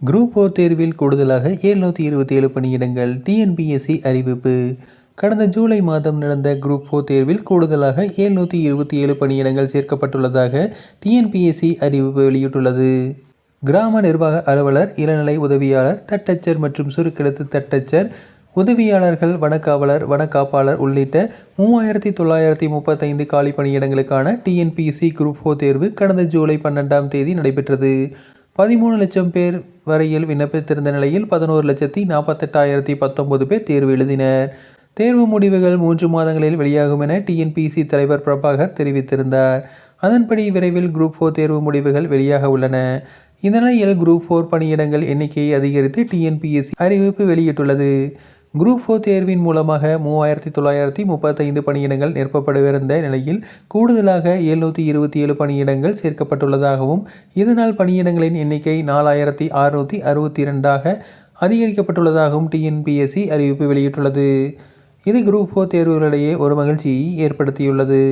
Group four தேர்வில் கூடுதலாக எழுநூற்றி இருபத்தி ஏழு பணியிடங்கள் டிஎன்பிஎஸ்சி அறிவிப்பு. கடந்த ஜூலை மாதம் நடந்த குரூப் ஃபோர் தேர்வில் கூடுதலாக எழுநூற்றி இருபத்தி ஏழு பணியிடங்கள் சேர்க்கப்பட்டுள்ளதாக டிஎன்பிஎஸ்சி அறிவிப்பு வெளியிட்டுள்ளது. கிராம நிர்வாக அலுவலர் இளநிலை உதவியாளர் தட்டச்சர் மற்றும் சுருக்கெழுத்து தட்டச்சர் உதவியாளர்கள் வனக்காவலர் வனக்காப்பாளர் உள்ளிட்ட மூவாயிரத்தி தொள்ளாயிரத்தி முப்பத்தைந்து காலி பணியிடங்களுக்கான டிஎன்பிஎஸ்சி குரூப் ஃபோர் தேர்வு கடந்த ஜூலை பன்னெண்டாம் தேதி நடைபெற்றது. பதிமூணு லட்சம் பேர் வரையில் விண்ணப்பித்திருந்த நிலையில் பதினோரு லட்சத்தி நாற்பத்தெட்டாயிரத்தி பத்தொன்பது பேர் தேர்வு எழுதினர். தேர்வு முடிவுகள் மூன்று மாதங்களில் வெளியாகும் என டிஎன்பிசி தலைவர் பிரபாகர் தெரிவித்திருந்தார். அதன்படி விரைவில் குரூப் ஃபோர் தேர்வு முடிவுகள் வெளியாக உள்ளன. இந்த நிலையில் குரூப் ஃபோர் பணியிடங்கள் எண்ணிக்கையை அதிகரித்து டிஎன்பிஎஸ்சி அறிவிப்பு வெளியிட்டுள்ளது. குரூப் ஃபோர் தேர்வின் மூலமாக மூவாயிரத்தி தொள்ளாயிரத்தி முப்பத்தைந்து பணியிடங்கள் நிரப்பப்படவிருந்த நிலையில் கூடுதலாக எழுநூற்றி இருபத்தி ஏழு பணியிடங்கள் சேர்க்கப்பட்டுள்ளதாகவும் இதனால் பணியிடங்களின் எண்ணிக்கை நாலாயிரத்தி அறுநூற்றி அறுபத்தி இரண்டாக அதிகரிக்கப்பட்டுள்ளதாகவும் டிஎன்பிஎஸ்சி அறிவிப்பு வெளியிட்டுள்ளது. இது குரூப் ஃபோர் தேர்வுகளிடையே ஒரு மகிழ்ச்சியை ஏற்படுத்தியுள்ளது.